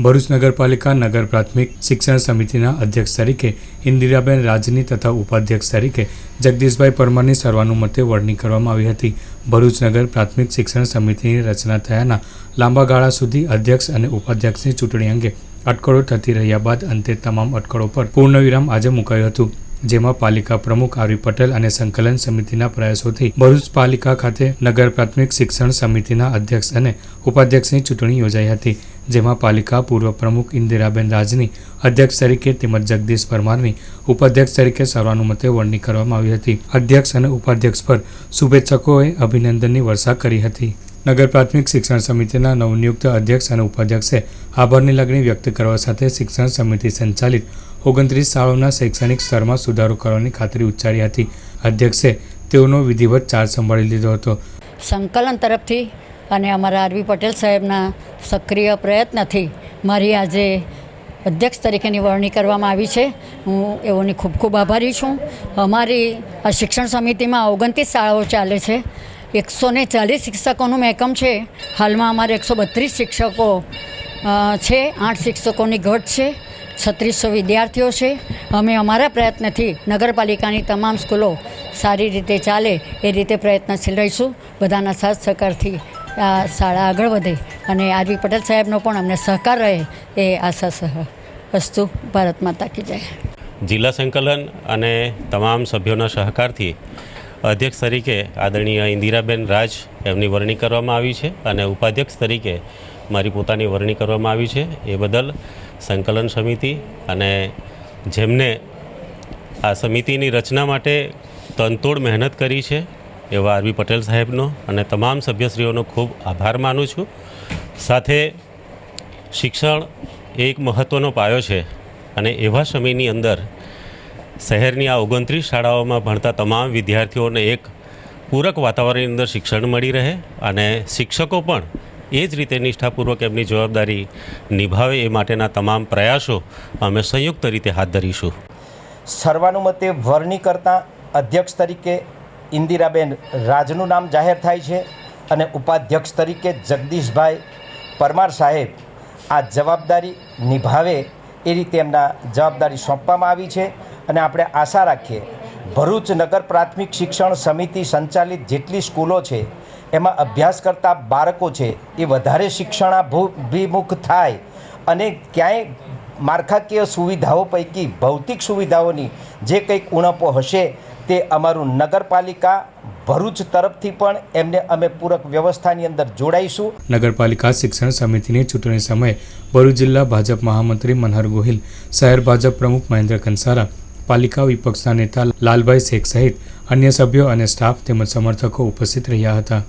ભરૂચ નગરપાલિકા નગર પ્રાથમિક શિક્ષણ સમિતિના અધ્યક્ષ તરીકે, ઇન્દિરાબેન રાજની તથા ઉપાધ્યક્ષ તરીકે જગદીશભાઈ પરમારની સર્વાનુમતે વરણી કરવામાં આવી હતી. ભરૂચ નગર પ્રાથમિક શિક્ષણ સમિતિની રચના થયાના લાંબા ગાળા સુધી અધ્યક્ષ અને ઉપાધ્યક્ષની ચૂંટણી અંગે અટકળો થતી રહ્યા બાદ અંતે તમામ અટકળો પર પૂર્ણવિરામ આજે મુકાયું હતું. જેમાં પાલિકા પ્રમુખ આરવી પટેલ અને સંકલન સમિતિના પ્રયાસોથી ભરૂચ પાલિકા ખાતે નગર પ્રાથમિક શિક્ષણ સમિતિના અધ્યક્ષ અને ઉપાધ્યક્ષની ચૂંટણી યોજાઈ હતી. જેમાં પાલિકા પૂર્વ પ્રમુખ ઇન્દિરાબેન રાજની અધ્યક્ષ તરીકે તેમજ જગદીશ પરમારની ઉપાધ્યક્ષ તરીકે સર્વાનુમતે વરણી કરવામાં આવી હતી. અધ્યક્ષ અને ઉપાધ્યક્ષ પર શુભેચ્છકોએ અભિનંદનની વર્ષા કરી હતી. નગર પ્રાથમિક શિક્ષણ સમિતિના નવનિયુક્ત અધ્યક્ષ અને ઉપાધ્યક્ષે આભારની લાગણી વ્યક્ત કરવા સાથે શિક્ષણ સમિતિ સંચાલિત ઓગણત્રીસ શાળાઓના શૈક્ષણિક સ્તરમાં સુધારો કરવાની ખાતરી ઉચ્ચારી હતી. અધ્યક્ષે તેઓનો વિધિવત ચાર્જ સંભાળી લીધો હતો. સંકલન તરફથી અને અમારા આરવી પટેલ સાહેબના સક્રિય પ્રયત્નથી મારી આજે અધ્યક્ષ તરીકેની વરણી કરવામાં આવી છે. હું એઓની ખૂબ ખૂબ આભારી છું. અમારી આ શિક્ષણ સમિતિમાં ઓગણત્રીસ શાળાઓ ચાલે છે. એકસો ને ચાલીસ શિક્ષકોનું એકમ છે. હાલમાં અમારે એકસો બત્રીસ શિક્ષકો છે. આઠ શિક્ષકોની ઘટ છે. છત્રીસો વિદ્યાર્થીઓ છે. અમે અમારા પ્રયત્નથી નગરપાલિકાની તમામ સ્કૂલો સારી રીતે ચાલે એ રીતે પ્રયત્નશીલ રહીશું. બધાના સાથ સહકારથી આ શાળા આગળ વધે અને આરવી પટેલ સાહેબનો પણ અમને સહકાર રહે એ આશા સહ વસ્તુ ભારત માતા કી જય. જિલ્લા સંકલન અને તમામ સભ્યોના સહકારથી અધ્યક્ષ તરીકે આદરણીય ઇન્દિરાબેન રાજ એમની વરણી કરવામાં આવી છે અને ઉપાધ્યક્ષ તરીકે મારી પોતાની વરણી કરવામાં આવી છે. એ બદલ સંકલન સમિતિ અને જેમને આ સમિતિની રચના માટે તનતોડ મહેનત કરી છે એવા આરબી પટેલ સાહેબનો અને તમામ સભ્યશ્રીઓનો ખૂબ આભાર માનું છું. સાથે શિક્ષણ એક મહત્ત્વનો પાયો છે અને એવા સમયની અંદર શહેરની આ ઓગણત્રીસ શાળાઓમાં ભણતા તમામ વિદ્યાર્થીઓને એક પૂરક વાતાવરણની અંદર શિક્ષણ મળી રહે અને શિક્ષકો પણ એ જ રીતે નિષ્ઠાપૂર્વક એમની જવાબદારી નિભાવે એ માટેના તમામ પ્રયાસો અમે સંયુક્ત રીતે હાથ ધરીશું. સર્વાનુમતે વરણી કરતા અધ્યક્ષ તરીકે ઇન્દિરાબેન રાજનું નામ જાહેર થાય છે અને ઉપાધ્યક્ષ તરીકે જગદીશભાઈ પરમાર સાહેબ આ જવાબદારી નિભાવે એ રીતે એમના જવાબદારી સોંપવામાં આવી છે અને આપણે આશા રાખીએ ભરૂચ નગર પ્રાથમિક શિક્ષણ સમિતિ સંચાલિત જેટલી સ્કૂલો છે, એમાં અભ્યાસ કરતા બાળકો છે એ વધારે શિક્ષણાભિમુખ થાય અને ક્યાંય માળખાકીય સુવિધાઓ પૈકી ભૌતિક સુવિધાઓની જે કંઈક ઉણપો હશે તે અમારું નગરપાલિકા ભરૂચ તરફથી પણ એમને અમે પૂરક વ્યવસ્થાની અંદર જોડાઈશું. નગરપાલિકા શિક્ષણ સમિતિની ચૂંટણી સમયે ભરૂચ જિલ્લા ભાજપ મહામંત્રી મનહર ગોહિલ, શહેર ભાજપ પ્રમુખ મહેન્દ્ર કંસારા પાલિકા વિપક્ષના નેતા લાલભાઈ શેખ સહિત અન્ય સભ્યો અને સ્ટાફ તેમજ સમર્થકો ઉપસ્થિત રહ્યા હતા.